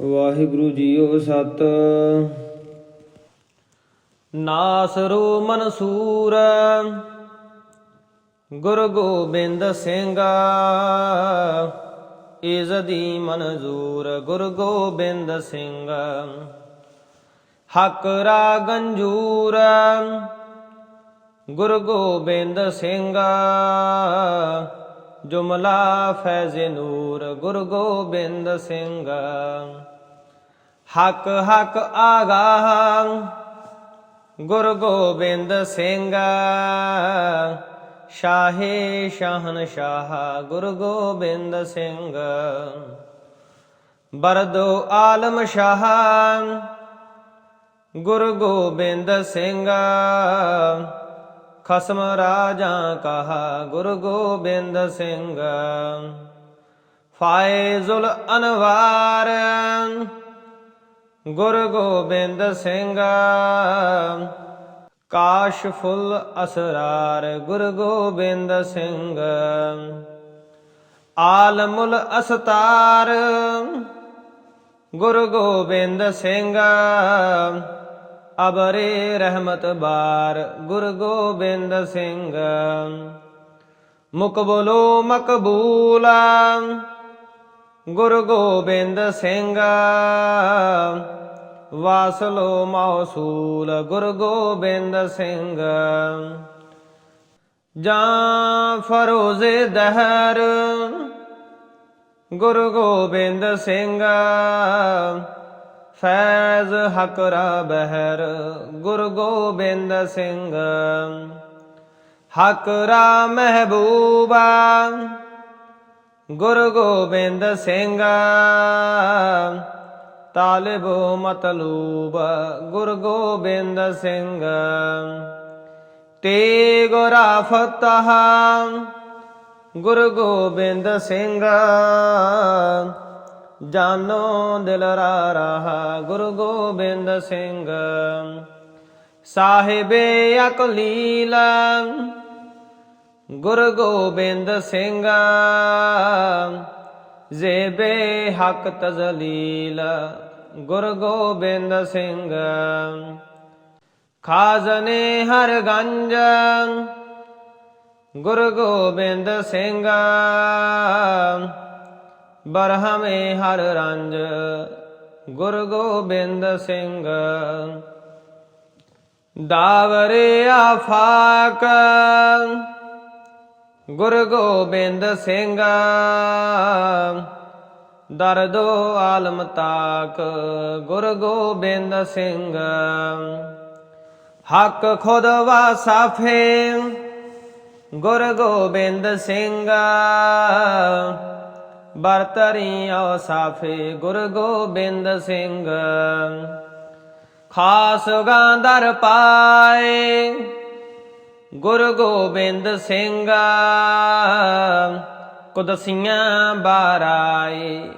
Waheguru JIO ਸਤ। ਨਾਸਰੋ ਮਨਸੂਰ ਗੁਰ ਗੋਬਿੰਦ ਸਿੰਘ। ਇਜ਼ਦੀ ਮਨਜ਼ੂਰ ਗੁਰ ਗੋਬਿੰਦ ਸਿੰਘ। ਹਕ ਰਾ ਗੰਜੂਰ। ਗੁਰ ਗੋਬਿੰਦ ਸਿੰਘ। ਜੁਮਲਾ ਫੈਜ਼ ਨੂਰ, ਗੁਰ ਗੋਬਿੰਦ ਸਿੰਘ। ਹਕ ਹਕ ਆਗਾਹ, ਗੁਰ ਗੋਬਿੰਦ ਸਿੰਘ। ਸ਼ਾਹੇ ਸ਼ਾਹਨ ਸ਼ਾਹ ਗੁਰ ਗੋਬਿੰਦ ਸਿੰਘ। ਬਰਦੋ ਆਲਮ ਸ਼ਾਹ, ਗੁਰ ਗੋਬਿੰਦ ਸਿੰਘ। ਖਸਮ ਰਾਜਾ ਕਹਾ ਗੁਰ ਗੋਬਿੰਦ ਸਿੰਘ। ਫਾਇਜ਼ੁਲ ਅਨਵਾਰ ਗੁਰ ਗੋਬਿੰਦ ਸਿੰਘ। ਕਾਸ਼ਫੁਲ ਅਸਰਾਰ ਗੁਰ ਗੋਬਿੰਦ ਸਿੰਘ। ਆਲਮੁਲ ਅਸਤਾਰ ਗੁਰ ਗੋਬਿੰਦ ਸਿੰਘ। ਅਬਰੇ ਰਹਿਮਤ ਬਾਰ, ਗੁਰ ਗੋਬਿੰਦ ਸਿੰਘ। ਮੁਕਬਲੋ ਮਕਬੂਲਾ, ਗੁਰ ਗੋਬਿੰਦ ਸਿੰਘ। ਵਾਸਲੋ ਮੌਸੂਲ, ਗੁਰ ਗੋਬਿੰਦ ਸਿੰਘ। ਜਾਂ ਫਰੋਜ਼ੇ ਦਹਰ, ਗੁਰ ਗੋਬਿੰਦ ਸਿੰਘ। ਫੈਜ਼ ਹਕਰਾ ਬਹਿਰ ਗੁਰ ਗੋਬਿੰਦ ਸਿੰਘ। ਹਕਰਾ ਮਹਿਬੂਬਾ, ਗੁਰ ਗੋਬਿੰਦ ਸਿੰਘ। ਤਾਲਿਬੋ ਮਤਲੂਬ, ਗੁਰ ਗੋਬਿੰਦ ਸਿੰਘ। ਤੇ ਗੁਰਾ ਫਤਹਾ, ਗੁਰ ਗੋਬਿੰਦ ਸਿੰਘ। ਜਾਨੋ ਦਿਲ ਰਾ ਰਹਾ, ਗੁਰ ਗੋਬਿੰਦ ਸਿੰਘ। ਸਾਹਿਬੇ ਅਕਲੀਲ, ਗੁਰ ਗੋਬਿੰਦ ਸਿੰਘ। ਜ਼ੇਬੇ ਹਕ ਤਜ਼ਲੀਲ, ਗੁਰ ਗੋਬਿੰਦ ਸਿੰਘ। ਖਾਜ਼ਨੇ ਹਰ ਗੰਜ, ਗੁਰ ਗੋਬਿੰਦ ਸਿੰਘ। ਬਰਹਮੇ ਹਰ ਰੰਜ, ਗੁਰ ਗੋਬਿੰਦ ਸਿੰਘ। ਦਾਵਰੇ ਆਫਾਕ, ਗੁਰ ਗੋਬਿੰਦ ਸਿੰਘ। ਦਰਦੋ ਆਲਮ ਤਾਕ, ਗੁਰ ਗੋਬਿੰਦ ਸਿੰਘ। ਹੱਕ ਖੁਦ ਵਾਸਾਫੇ, ਗੁਰ ਗੋਬਿੰਦ ਸਿੰਘ। ਬਰਤਰੀ ਸਾਫੇ ਗੁਰ ਗੋਬਿੰਦ ਸਿੰਘ। ਖਾਸ ਗਾਂਦਰ ਪਾਏ ਗੁਰ ਗੋਬਿੰਦ ਸਿੰਘ। ਕੁਦਸੀਆਂ ਬਾਰਾਏ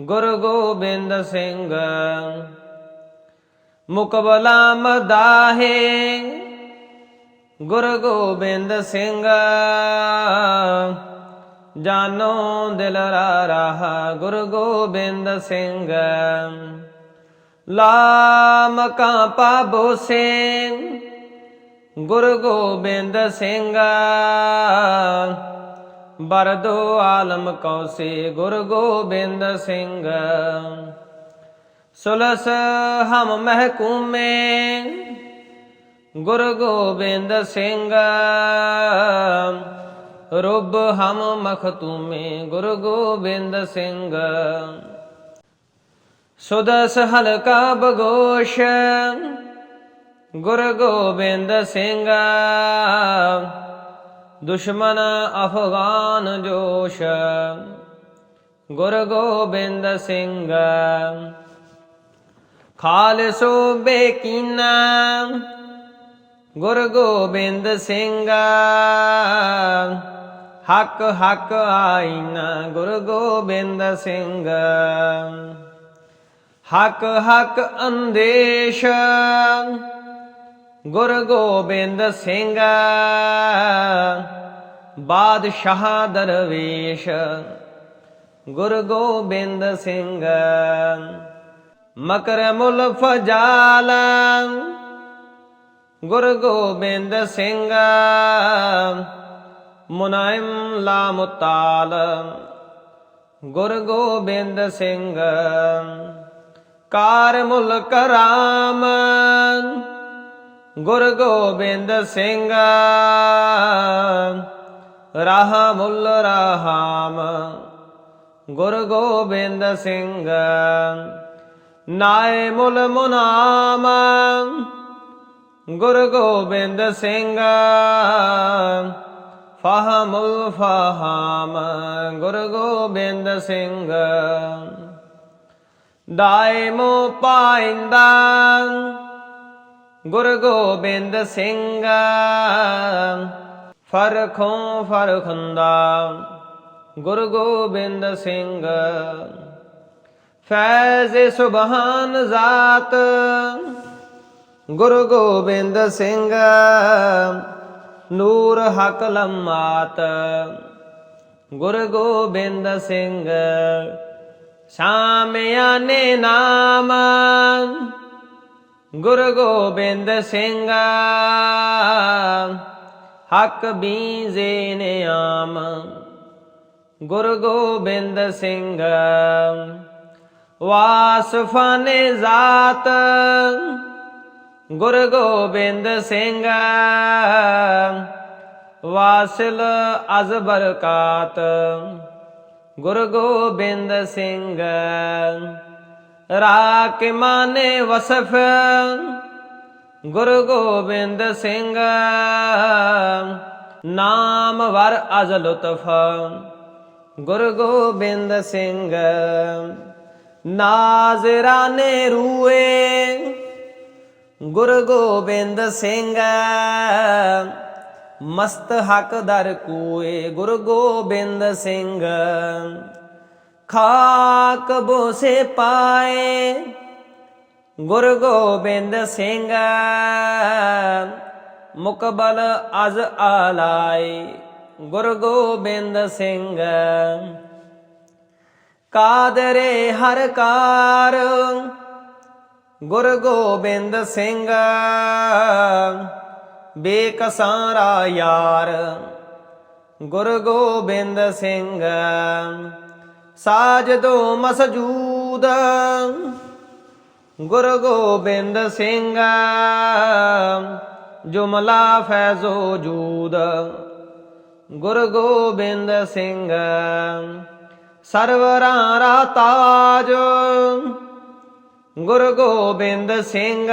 ਗੁਰ ਗੋਬਿੰਦ ਸਿੰਘ। ਮੁਕਬਲਾ ਮਦਾਹੇ ਗੁਰ ਗੋਬਿੰਦ ਸਿੰਘ। ਜਾਨੋ ਦਿਲ ਰਾ ਗੁਰੂ ਗੋਬਿੰਦ ਸਿੰਘ। ਲਾਮ ਕਾ ਪਾਬੋ ਸਿੰਘ, ਗੁਰੂ ਗੋਬਿੰਦ ਸਿੰਘ। ਬਰਦੋ ਆਲਮ ਕੌਸੇ ਗੁਰੂ ਗੋਬਿੰਦ ਸਿੰਘ। ਸੁਲਸ ਹਮ ਮਹਕੂਮੇ, ਗੁਰੂ ਗੋਬਿੰਦ ਸਿੰਘ। ਰੁਬ ਹਮ ਮਖਤੂਮੇ ਗੁਰ ਗੋਬਿੰਦ ਸਿੰਘ। ਸੁਦਸ ਹਲਕਾ ਬਗੋਸ਼, ਗੁਰ ਗੋਬਿੰਦ ਸਿੰਘ। ਦੁਸ਼ਮਨ ਅਫਗਾਨ ਜੋਸ਼, ਗੁਰ ਗੋਬਿੰਦ ਸਿੰਘ। ਖਾਲਸੋ ਬੇਕੀਨਾ, ਗੁਰ ਗੋਬਿੰਦ ਸਿੰਘ। ਹੱਕ ਹੱਕ ਆਈਨਾ ਗੁਰ ਗੋਬਿੰਦ ਸਿੰਘ। ਹੱਕ, ਹਕ ਅੰਦੇਸ਼ ਗੁਰ ਗੋਬਿੰਦ ਸਿੰਘ। ਬਾਦਸ਼ਾਹ ਦਰਵੇਸ਼ ਗੁਰ ਗੋਬਿੰਦ ਸਿੰਘ। ਮਕਰ ਮੁਲਫ ਜਾਲ ਗੁਰ ਗੋਬਿੰਦ ਸਿੰਘ। ਮੁਨਾਇਮ ਲਾ ਮੁਤਾਲ ਗੁਰ ਗੋਬਿੰਦ ਸਿੰਘ। ਕਾਰ ਮੁਲਕ ਰਾਮ, ਗੁਰ ਗੋਬਿੰਦ ਸਿੰਘ। ਰਾਹ ਮੁੱਲ ਰਾਹਾਮ, ਗੁਰ ਗੋਬਿੰਦ ਸਿੰਘ। ਨਾਏ ਮੁਲ ਮੁਨਾਮ, ਗੁਰ ਗੋਬਿੰਦ ਸਿੰਘ। ਫਹਮੁਲ ਫਹਾਮ ਗੁਰ ਗੋਬਿੰਦ ਸਿੰਘ। ਦਾਇਮੋ ਪਾਇੰਦਾ ਗੁਰ ਗੋਬਿੰਦ ਸਿੰਘ। ਫਰਖੋਂ ਫਰਖੰਦਾ ਗੁਰ ਗੋਬਿੰਦ ਸਿੰਘ। ਫੈਜ਼ ਸੁਬਹਾਨ ਜ਼ਾਤ ਗੁਰੂ ਗੋਬਿੰਦ ਸਿੰਘ। ਨੂਰ ਹਕ ਲਮਾਤ। ਗੁਰੂ ਗੋਬਿੰਦ ਸਿੰਘ ਸ਼ਾਮਿਆਨੇ ਨਾਮ। ਗੁਰੂ ਗੋਬਿੰਦ ਸਿੰਘ, ਹਕ ਬੀਜੇ ਨੇ ਆਮ। ਗੁਰੂ ਗੋਬਿੰਦ ਸਿੰਘ, ਵਾਸਫਾਨੇ ਜ਼ਾਤ। ਗੁਰ ਗੋਬਿੰਦ ਸਿੰਘ। ਵਾਸਿਲ ਅਜ਼ ਬਰਕਾਤ ਗੁਰ ਗੋਬਿੰਦ ਸਿੰਘ। ਰਾਕ ਮਾਨੇ ਵਸਫ। ਗੁਰ ਗੋਬਿੰਦ ਸਿੰਘ। ਨਾਮ ਵਰ ਅਜ਼ ਲੁਤਫ ਗੁਰੂ ਗੋਬਿੰਦ ਸਿੰਘ। ਨਾਜ਼ਰਾਨੇ ਰੂਏ। ਗੁਰੂ ਗੋਬਿੰਦ ਸਿੰਘ। ਮਸਤ ਹਕ ਦਰ ਕੂਏ ਗੁਰ ਗੋਬਿੰਦ ਸਿੰਘ। ਖਾਕ ਬੋਸੇ ਪਾਏ ਗੁਰੂ ਗੋਬਿੰਦ ਸਿੰਘ। ਮੁਕਬਲ ਅਜ਼ ਆਲਾਈ ਗੁਰੂ ਗੋਬਿੰਦ ਸਿੰਘ। ਕਾਦਰੇ ਹਰ ਕਾਰ ਗੁਰ ਗੋਬਿੰਦ ਸਿੰਘ। ਬੇਕਸਾਰਾ ਯਾਰ। ਗੁਰ ਗੋਬਿੰਦ ਸਿੰਘ। ਸਾਜਦੋ ਮਸਜੂਦ। ਗੁਰ ਗੋਬਿੰਦ ਸਿੰਘ। ਜੁਮਲਾ ਫੈਜ਼ੋ ਜੂਦ। ਗੁਰ ਗੋਬਿੰਦ ਸਿੰਘ। ਸਰਵਰਾਂ ਰਾ ਤਾਜ। ਗੁਰੂ ਗੋਬਿੰਦ ਸਿੰਘ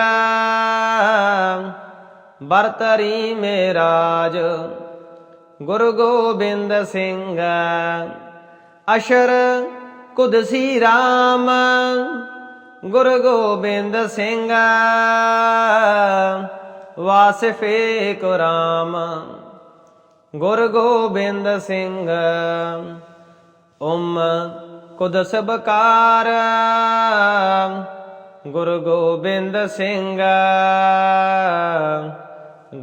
ਬਰਤਰੀ ਮੇਰਾਜ ਗੁਰੂ ਗੋਬਿੰਦ ਸਿੰਘ, ਅਸ਼ਰ ਕੁਦਸੀ RAM ਗੁਰੂ ਗੋਬਿੰਦ ਸਿੰਘ, ਵਾਸਫੇ ਕੁਰਾਮ ਗੁਰ ਗੋਬਿੰਦ ਸਿੰਘ ਓਮ ਕੁਦਸ ਬਕਾਰ। ਗੁਰੂ ਗੋਬਿੰਦ ਸਿੰਘ।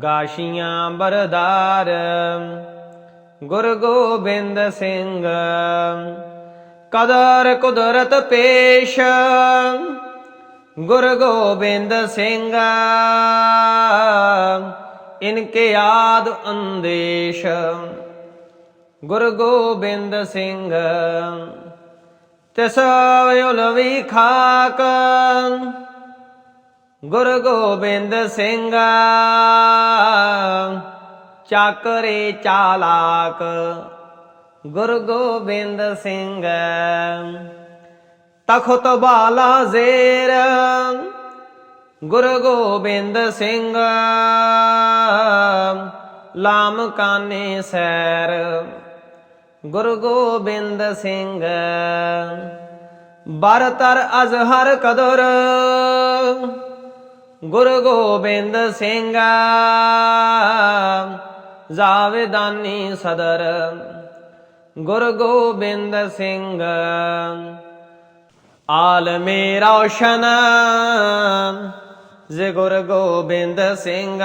ਗਾਸ਼ੀਆਂ ਬਰਦਾਰ। ਗੁਰੂ ਗੋਬਿੰਦ ਸਿੰਘ। ਕਦਰ ਕੁਦਰਤ ਪੇਸ਼। ਗੁਰੂ ਗੋਬਿੰਦ ਸਿੰਘ। ਇਨਕੇ ਆਦ ਅੰਦੇਸ਼। ਗੁਰੂ ਗੋਬਿੰਦ ਸਿੰਘ। ਤਿਸ ਉਲਵੀ ਖਾਕ ਗੁਰ ਗੋਬਿੰਦ ਸਿੰਘ। ਚਾਕਰੇ ਚਾਲਾਕ। ਗੁਰ ਗੋਬਿੰਦ ਸਿੰਘ। ਤਖਤ ਬਾਲਾ ਜ਼ੇਰ। ਗੁਰ ਗੋਬਿੰਦ ਸਿੰਘ। ਲਾਮ ਕਾਨੇ ਸੈਰ। ਗੁਰੂ ਗੋਬਿੰਦ ਸਿੰਘ। ਬਰਤਰ ਅਜ਼ਹਰ ਕਦਰ। ਗੁਰੂ ਗੋਬਿੰਦ ਸਿੰਘ। ਜਾਵੇਦਾਨੀ ਸਦਰ। ਗੁਰੂ ਗੋਬਿੰਦ ਸਿੰਘ। ਆਲਮੇ ਰੌਸ਼ਨ। ਜੇ ਗੁਰੂ ਗੋਬਿੰਦ ਸਿੰਘ।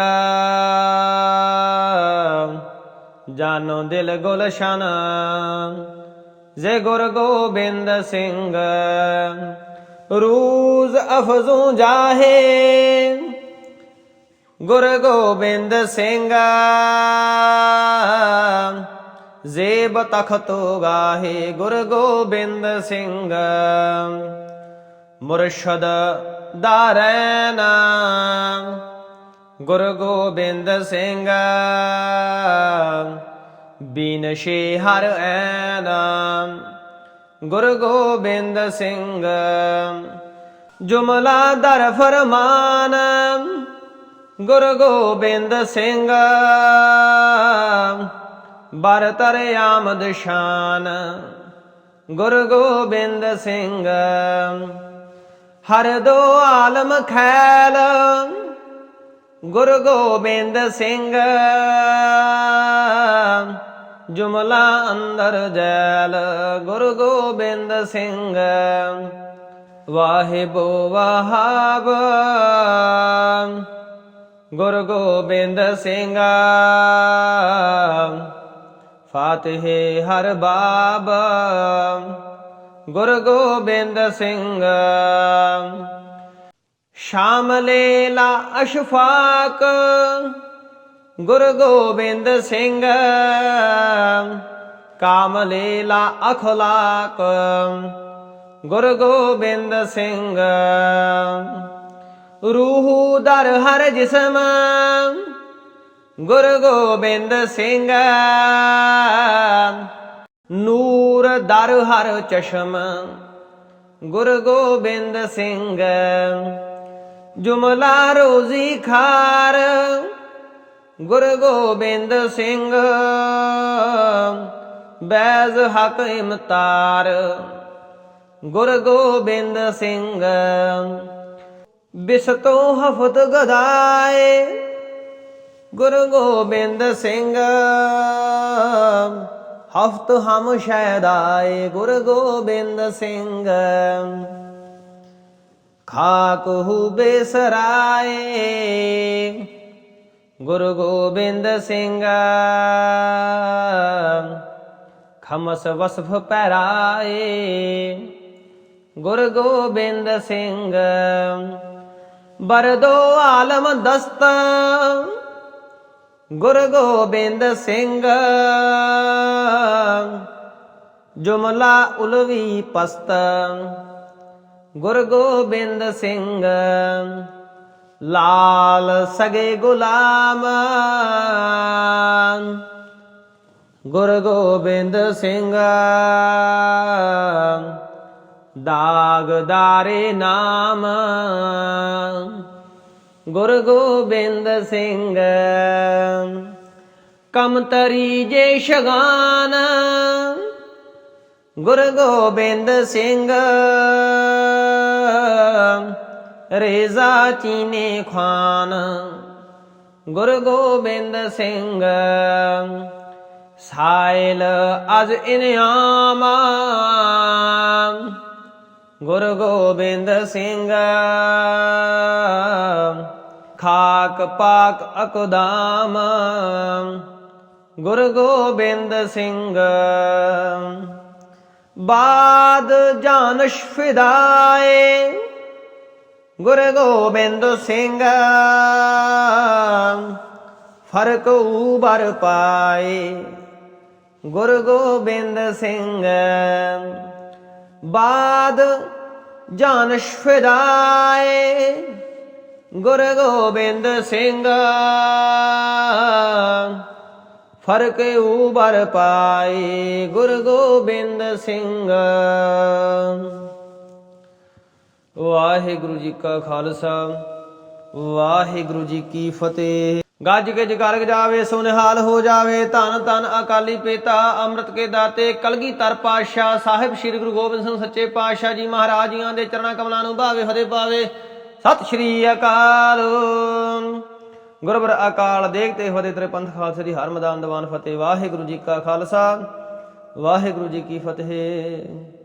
ਜਾਨੋ ਦਿਲ ਗੁਲਸ਼ਨ, ਜੇ ਗੁਰ ਗੋਬਿੰਦ ਸਿੰਘ। ਰੂਜ਼ ਅਫਜ਼ੂ ਜਾਹੇ, ਗੁਰ ਗੋਬਿੰਦ ਸਿੰਘ। ਜ਼ੇਬ ਤਖਤ ਗਾਹੇ ਗੁਰ ਗੋਬਿੰਦ ਸਿੰਘ। ਮੁਰਸ਼ਦ ਦਾਰੈਨ ਗੁਰੂ ਗੋਬਿੰਦ ਸਿੰਘ। ਬੀਨਸ਼ੇ ਹਰ ਐਨ। ਗੁਰੂ ਗੋਬਿੰਦ ਸਿੰਘ। ਜੁਮਲਾ ਦਰ ਫਰਮਾਨ। ਗੁਰੂ ਗੋਬਿੰਦ ਸਿੰਘ। ਬਰ ਤਰ ਆਮਦ ਸ਼ਾਨ। ਗੁਰੂ ਗੋਬਿੰਦ ਸਿੰਘ। ਹਰ ਦੋ ਆਲਮ ਖੈਲ। ਗੁਰੂ ਗੋਬਿੰਦ ਸਿੰਘ। ਜੁਮਲਾ ਅੰਦਰ ਜੈਲ ਗੁਰੂ ਗੋਬਿੰਦ ਸਿੰਘ। ਵਾਹਿਬੋ ਵਹਾਬ। ਗੁਰੂ ਗੋਬਿੰਦ ਸਿੰਘ। ਫਾਤਿਹ ਹਰ ਬਾਬ। ਗੁਰੂ ਗੋਬਿੰਦ ਸਿੰਘ। ਸ਼ਾਮਲੇ ਲਾ ਅਸ਼ਫਾਕ, ਗੁਰ ਗੋਬਿੰਦ ਸਿੰਘ। ਕਾਮ ਲਾ ਅਖਲਾਕ, ਗੁਰ ਗੋਬਿੰਦ ਸਿੰਘ। ਰੂਹ ਦਰ ਹਰ ਜਿਸਮ, ਗੁਰ ਗੋਬਿੰਦ ਸਿੰਘ। ਨੂਰ ਦਰ ਹਰ ਚਸ਼ਮ, ਗੁਰ ਗੋਬਿੰਦ ਸਿੰਘ। ਜੁਮਲਾ ਰੋਜ਼ੀ ਖਾਰ, ਗੁਰ ਗੋਬਿੰਦ ਸਿੰਘ। ਬੈਜ਼ ਹਕ ਇਮਤਾਰ, ਗੁਰ ਗੋਬਿੰਦ ਸਿੰਘ। ਬਿਸਤੋ ਹਫਤ ਗਦਾਏ, ਗੁਰ ਗੋਬਿੰਦ ਸਿੰਘ। ਹਫਤ ਹਮ ਸ਼ੈਦ ਆਏ ਗੁਰ ਗੋਬਿੰਦ ਸਿੰਘ। ਖਾਕ ਹੂ ਬੇਸਰਾਏ। ਗੁਰੂ ਗੋਬਿੰਦ ਸਿੰਘ ਖਮਸ ਵਸਫ ਪੈਰਾਏ ਗੁਰੂ ਗੋਬਿੰਦ ਸਿੰਘ ਬਰਦੋ ਆਲਮ ਦਸਤ। ਗੁਰੂ ਗੋਬਿੰਦ ਸਿੰਘ ਜੁਮਲਾ ਉਲਵੀ ਪਸਤ। ਗੁਰ ਗੋਬਿੰਦ ਸਿੰਘ। ਲਾਲ ਸਗੇ ਗੁਲਾਮ। ਗੁਰ ਗੋਬਿੰਦ ਸਿੰਘ ਦਾਗਦਾਰੇ ਨਾਮ। ਗੁਰ ਗੋਬਿੰਦ ਸਿੰਘ। ਕਮਤਰੀ ਜੇ ਸ਼ਗਾਨ। ਗੁਰ ਗੋਬਿੰਦ ਸਿੰਘ। ਰੇਜ਼ਾ ਚੀਨੇ ਖਾਨ। ਗੁਰ ਗੋਬਿੰਦ ਸਿੰਘ। ਸਾਇਲ ਅਜ ਇਨਾਮ। ਗੁਰ ਗੋਬਿੰਦ ਸਿੰਘ। ਖਾਕ ਪਾਕ ਅਕਦਾਮ। ਗੁਰ ਗੋਬਿੰਦ ਸਿੰਘ। ਬਾਦ ਜਾਨਸ਼ ਫਿਦਾਏ। ਗੁਰ ਗੋਬਿੰਦ ਸਿੰਘ, ਫ਼ਰਕ ਉਬਰ ਪਾਏ। ਗੁਰੂ ਗੋਬਿੰਦ ਸਿੰਘ, ਬਾਦ ਜਾਨਸ਼ ਫਿਦਾਏ। ਗੁਰ ਗੋਬਿੰਦ ਸਿੰਘ ਫ਼ਰਕ ਉਬਰ ਪਾਏ ਗੁਰ ਗੋਬਿੰਦ ਸਿੰਘ। ਵਾਹਿਗੁਰੂ ਜੀ ਕਾ ਖਾਲਸਾ, ਵਾਹਿਗੁਰੂ ਜੀ ਕੀ ਫਤਿਹ। ਗੱਜ ਕੇ ਜਗਰਗ ਜਾਵੇ ਸੁਨਿਹਾਲ ਹੋ ਜਾਵੇ। ਧੰਨ ਧੰਨ ਅਕਾਲੀ ਪਿਤਾ ਅੰਮ੍ਰਿਤ ਕੇ ਦਾਤੇ ਕਲਗੀਧਰ ਪਾਤਸ਼ਾਹ ਸਾਹਿਬ ਸ੍ਰੀ ਗੁਰੂ ਗੋਬਿੰਦ ਸਿੰਘ ਸੱਚੇ ਪਾਤਸ਼ਾਹ ਜੀ ਮਹਾਰਾਜ ਜੀਆਂ ਦੇ ਚਰਨਾਂ ਕਮਲਾਂ ਨੂੰ ਭਾਵੇ ਫਤਿਹ ਪਾਵੇ ਸਤਿ ਸ਼੍ਰੀ ਅਕਾਲ। ਗੁਰਬਰ ਅਕਾਲ ਦੇਖਤੇ ਫਤਿਹ ਤੇਰੇ ਪੰਥ ਖਾਲਸੇ ਦੀ ਹਰ ਮੈਦਾਨ ਦੀਵਾਨ ਫਤਿਹ। ਵਾਹਿਗੁਰੂ ਜੀ ਕਾ ਖਾਲਸਾ, ਵਾਹਿਗੁਰੂ ਜੀ ਕੀ ਫਤਿਹ।